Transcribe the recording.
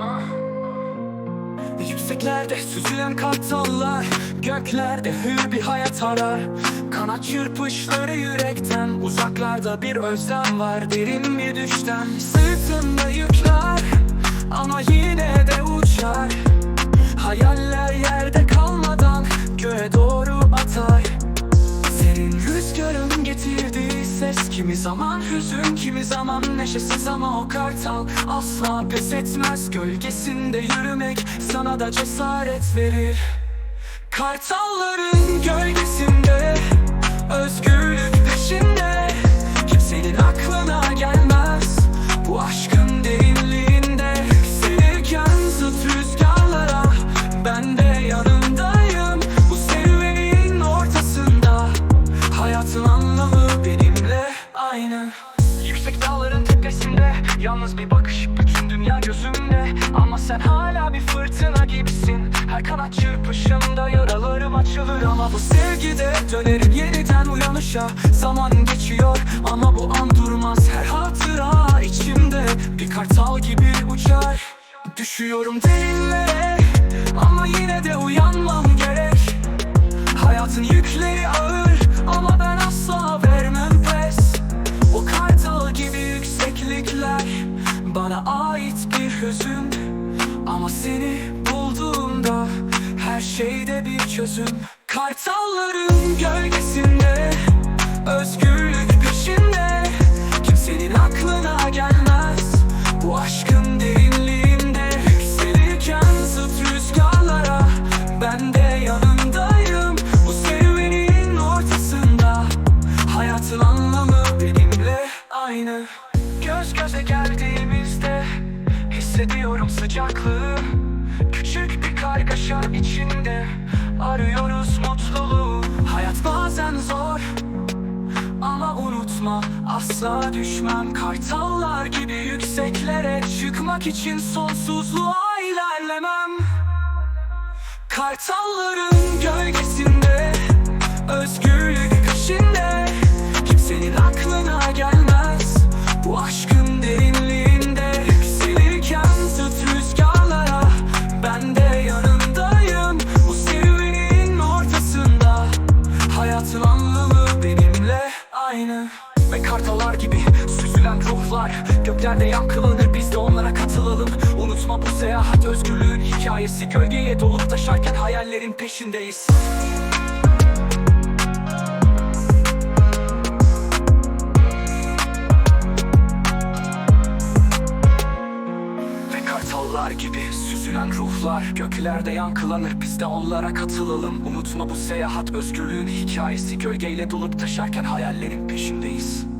Ah. Yükseklerde süzülen kartallar Göklerde hür bir hayat arar. Kanat çırpışları yürekten Uzaklarda bir özlem var. Derin bir düşten Sırtında yükler Ama yine de uçar Kimi zaman hüzün kimi zaman neşesiz ama o kartal Asla pes etmez. Gölgesinde yürümek Sana da cesaret verir. Kartalların gölgesinde Özgürlük peşinde. Kimsenin aklına gelmez Bu aşkın aynı Yüksek dağların tepesinde Yalnız bir bakış bütün dünya gözümde. Ama sen hala bir fırtına gibisin. Her kanat çırpışında yaralarım açılır Ama bu sevgide dönerim yeniden uyanışa. Zaman geçiyor ama bu an durmaz. Her hatıra içimde bir kartal gibi uçar. Düşüyorum derinlere ama yine de uyanmam gerek. Hayatın yükleri ağır bana ait bir hüzün Ama seni bulduğumda her şeyde bir çözüm. Kartalların gölgesinde özgürlük sıcaklığı. Küçük bir kargaşa içinde Arıyoruz mutluluğu. Hayat bazen zor ama unutma asla düşmem. Kartallar gibi yükseklere çıkmak için sonsuzluğa ilerlemem. Kartalların gölgesinde Özgürlük kartalar gibi süzülen ruhlar. Göklerde yankılanır biz de onlara katılalım. Unutma bu seyahat özgürlüğün hikayesi. Gölgeye dolup taşarken hayallerin peşindeyiz. Gibi süzülen ruhlar. Göklerde yankılanır biz de onlara katılalım. Unutma bu seyahat özgürlüğün hikayesi. Gölgeyle dolup taşarken hayallerin peşindeyiz